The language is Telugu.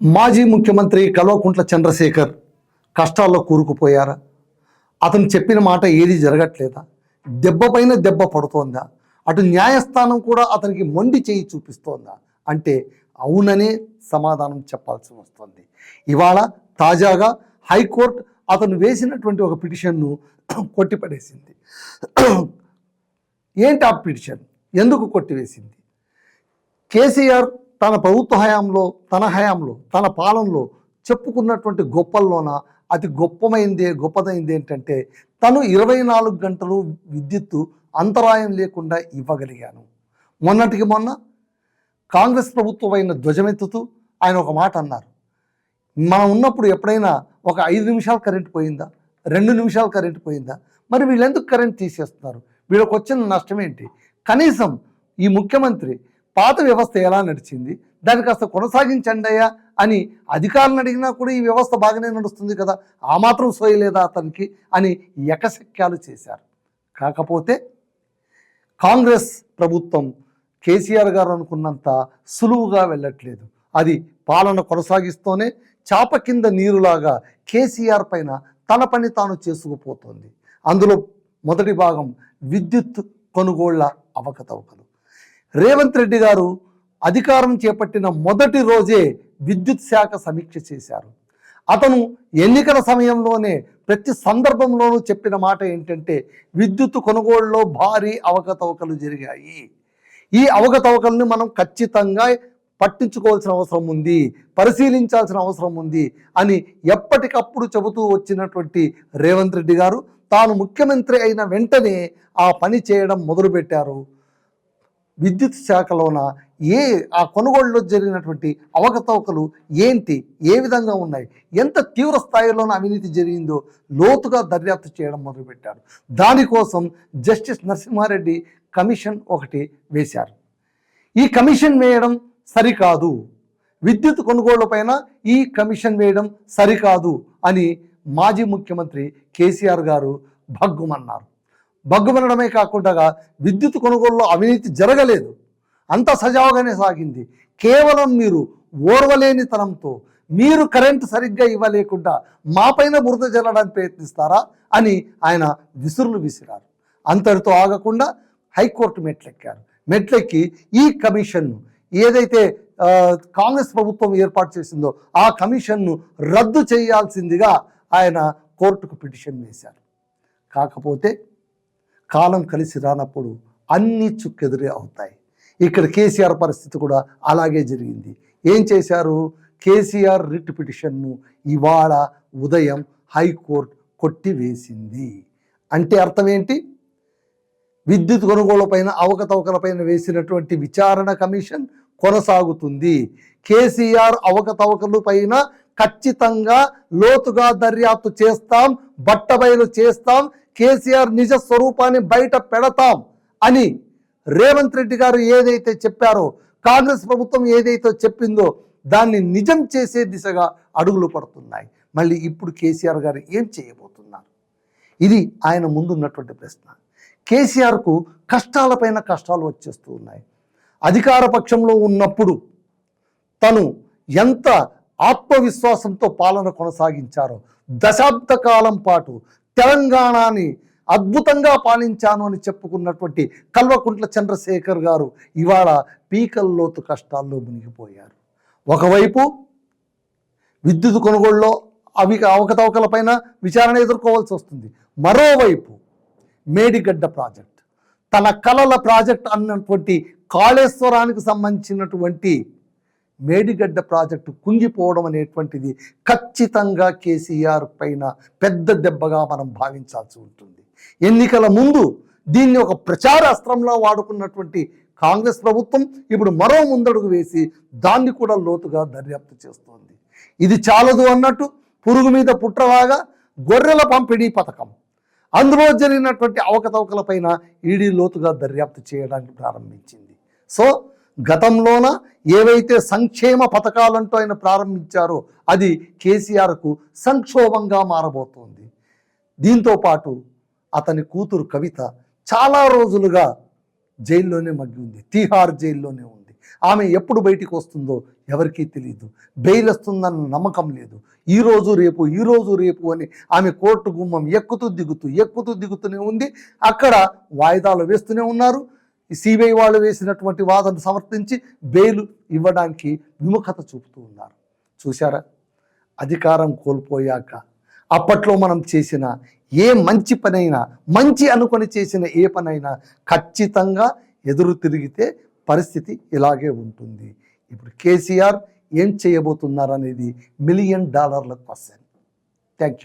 మాజీ ముఖ్యమంత్రి కల్వకుంట్ల చంద్రశేఖర్ కష్టాల్లో కూరుకుపోయారా? అతను చెప్పిన మాట ఏది జరగట్లేదా? దెబ్బ పైన దెబ్బ పడుతోందా? అటు న్యాయస్థానం కూడా అతనికి మొండి చేయి చూపిస్తోందా? అంటే అవుననే సమాధానం చెప్పాల్సి వస్తుంది. ఇవాళ తాజాగా హైకోర్టు అతను వేసినటువంటి ఒక పిటిషన్ను కొట్టిపడేసింది. ఏంటి ఆ పిటిషన్? ఎందుకు కొట్టివేసింది? కేసీఆర్ తన ప్రభుత్వ హయాంలో తన హయాంలో తన పాలనలో చెప్పుకున్నటువంటి గొప్పల్లోన అతి గొప్పమైంది గొప్పదైంది ఏంటంటే తను ఇరవై నాలుగు గంటలు విద్యుత్తు అంతరాయం లేకుండా ఇవ్వగలిగాను. మొన్నటికి మొన్న కాంగ్రెస్ ప్రభుత్వం అయిన ధ్వజమెత్తుతూ ఆయన ఒక మాట అన్నారు. మనం ఉన్నప్పుడు ఎప్పుడైనా ఒక ఐదు నిమిషాలు కరెంట్ పోయిందా? రెండు నిమిషాలు కరెంట్ పోయిందా? మరి వీళ్ళెందుకు కరెంట్ తీసేస్తున్నారు? వీళ్ళకి వచ్చిన నష్టం ఏంటి కనీసం ఈ ముఖ్యమంత్రి పాత వ్యవస్థ ఎలా నడిచింది? దాన్ని కాస్త కొనసాగించండి అయ్యా అని అధికారులను అడిగినా కూడా ఈ వ్యవస్థ బాగానే నడుస్తుంది కదా ఆ మాత్రం సోయలేదా అతనికి అని ఎకశక్యాలు చేశారు. కాకపోతే కాంగ్రెస్ ప్రభుత్వం కేసీఆర్ గారు అనుకున్నంత సులువుగా వెళ్ళట్లేదు. అది పాలన కొనసాగిస్తూనే చాప కింద నీరులాగా కేసీఆర్ పైన తన పని తాను చేసుకుపోతోంది. అందులో మొదటి భాగం విద్యుత్ కొనుగోళ్ళ అవకతవకలు. రేవంత్ రెడ్డి గారు అధికారం చేపట్టిన మొదటి రోజే విద్యుత్ శాఖ సమీక్ష చేశారు. అతను ఎన్నికల సమయంలోనే ప్రతి సందర్భంలోనూ చెప్పిన మాట ఏంటంటే విద్యుత్ కొనుగోలులో భారీ అవకతవకలు జరిగాయి. ఈ అవకతవకల్ని మనం ఖచ్చితంగా పట్టించుకోవాల్సిన అవసరం ఉంది పరిశీలించాల్సిన అవసరం ఉంది అని ఎప్పటికప్పుడు చెబుతూ వచ్చినటువంటి రేవంత్ రెడ్డి గారు తాను ముఖ్యమంత్రి అయిన వెంటనే ఆ పని చేయడం మొదలుపెట్టారు. విద్యుత్ శాఖలోన ఏ ఆ కొనుగోలులో జరిగినటువంటి అవకతవకలు ఏంటి? ఏ విధంగా ఉన్నాయి? ఎంత తీవ్ర స్థాయిలోన అవినీతి జరిగిందో లోతుగా దర్యాప్తు చేయడం మొదలుపెట్టారు. దానికోసం జస్టిస్ నరసింహారెడ్డి కమిషన్ ఒకటి వేశారు. ఈ కమిషన్ వేయడం సరికాదు. విద్యుత్ కొనుగోళ్ళపైన ఈ కమిషన్ వేయడం సరికాదు అని మాజీ ముఖ్యమంత్రి కేసీఆర్ గారు భగ్గుమన్నారు. బగ్గుమనడమే కాకుండా విద్యుత్ కొనుగోలులో అవినీతి జరగలేదు. అంత సజావుగానే సాగింది. కేవలం మీరు ఓర్వలేనితనంతో మీరు కరెంటు సరిగ్గా ఇవ్వలేకుండా మాపైన బురద జల్లడానికి ప్రయత్నిస్తారా అని ఆయన విసురులు విసిరారు. అంతటితో ఆగకుండా హైకోర్టు మెట్లెక్కారు. మెట్లెక్కి ఈ కమిషన్ను ఏదైతే కాంగ్రెస్ ప్రభుత్వం ఏర్పాటు చేసిందో ఆ కమిషన్ను రద్దు చేయాల్సిందిగా ఆయన కోర్టుకు పిటిషన్ వేశారు. కాకపోతే కాలం కలిసి రానప్పుడు అన్ని చుక్కెదురే అవుతాయి. ఇక్కడ కేసీఆర్ పరిస్థితి కూడా అలాగే జరిగింది. ఏం చేశారు? కేసీఆర్ రిట్ పిటిషన్ను ఇవాళ ఉదయం హైకోర్టు కొట్టివేసింది. అంటే అర్థం ఏంటి? విద్యుత్ కొనుగోలుపైన అవకతవకలపైన వేసినటువంటి విచారణ కమిషన్ కొనసాగుతుంది. కేసీఆర్ అవకతవకలు పైన ఖచ్చితంగా లోతుగా దర్యాప్తు చేస్తాం బట్టబయలు చేస్తాం కేసీఆర్ నిజ స్వరూపాన్ని బయట పెడతాం అని రేవంత్ రెడ్డి గారు ఏదైతే చెప్పారో కాంగ్రెస్ ప్రభుత్వం ఏదైతే చెప్పిందో దాన్ని నిజం చేసే దిశగా అడుగులు పడుతున్నాయి. మళ్ళీ ఇప్పుడు కేసీఆర్ గారు ఏం చేయబోతున్నారు? ఇది ఆయన ముందున్నటువంటి ప్రశ్న. కేసీఆర్కు కష్టాలపైన కష్టాలు వచ్చేస్తూ ఉన్నాయి. అధికార పక్షంలో ఉన్నప్పుడు తను ఎంత ఆత్మవిశ్వాసంతో పాలన కొనసాగించారు. దశాబ్ద కాలం పాటు తెలంగాణని అద్భుతంగా పాలించాను అని చెప్పుకున్నటువంటి కల్వకుంట్ల చంద్రశేఖర్ గారు ఇవాళ పీకల్లోతు కష్టాల్లో మునిగిపోయారు. ఒకవైపు విద్యుత్ కొనుగోళ్ళలో అవి అవకతవకలపైన విచారణ ఎదుర్కోవాల్సి వస్తుంది. మరోవైపు మేడిగడ్డ ప్రాజెక్ట్. తన కలల ప్రాజెక్ట్ అన్నటువంటి కాళేశ్వరానికి సంబంధించినటువంటి మేడిగడ్డ ప్రాజెక్టు కుంగిపోవడం అనేటువంటిది ఖచ్చితంగా కేసీఆర్ పైన పెద్ద దెబ్బగా మనం భావించాల్సి ఉంటుంది. ఎన్నికల ముందు దీన్ని ఒక ప్రచారాస్త్రంలా వాడుకున్నటువంటి కాంగ్రెస్ ప్రభుత్వం ఇప్పుడు మరో ముందడుగు వేసి దాన్ని కూడా లోతుగా దర్యాప్తు చేస్తోంది. ఇది చాలదు అన్నట్టు పురుగు మీద పుట్రలాగా గొర్రెల పంపిణీ పథకం. అందులో జరిగినటువంటి అవకతవకలపైన ఈడీ లోతుగా దర్యాప్తు చేయడానికి ప్రారంభించింది. సో గతంలోన ఏవైతే సంక్షేమ పథకాలంటూ ఆయన ప్రారంభించారో అది కేసీఆర్కు సంక్షోభంగా మారబోతోంది. దీంతో పాటు అతని కూతురు కవిత చాలా రోజులుగా జైల్లోనే మగ్గి ఉంది. తీహార్ జైల్లోనే ఉంది. ఆమె ఎప్పుడు బయటికి వస్తుందో ఎవరికీ తెలియదు బెయిల్ వస్తుందన్న నమ్మకం లేదు. ఈరోజు రేపు ఈరోజు రేపు అని ఆమె కోర్టు గుమ్మం ఎక్కుతూ దిగుతూ ఎక్కుతూ దిగుతూనే ఉంది. అక్కడ వాయిదాలు వేస్తూనే ఉన్నారు. ఈ సిబిఐ వాళ్ళు వేసినటువంటి వాదనను సమర్థించి బెయిల్ ఇవ్వడానికి విముఖత చూపుతూ ఉన్నారు. చూశారా? అధికారం కోల్పోయాక అప్పట్లో మనం చేసిన ఏ మంచి పనైనా మంచి అనుకొని చేసిన ఏ పనైనా ఖచ్చితంగా ఎదురు తిరిగితే పరిస్థితి ఇలాగే ఉంటుంది. ఇప్పుడు కేసీఆర్ ఏం చేయబోతున్నారు అనేది మిలియన్ డాలర్ల క్వశ్చన్ థ్యాంక్ యూ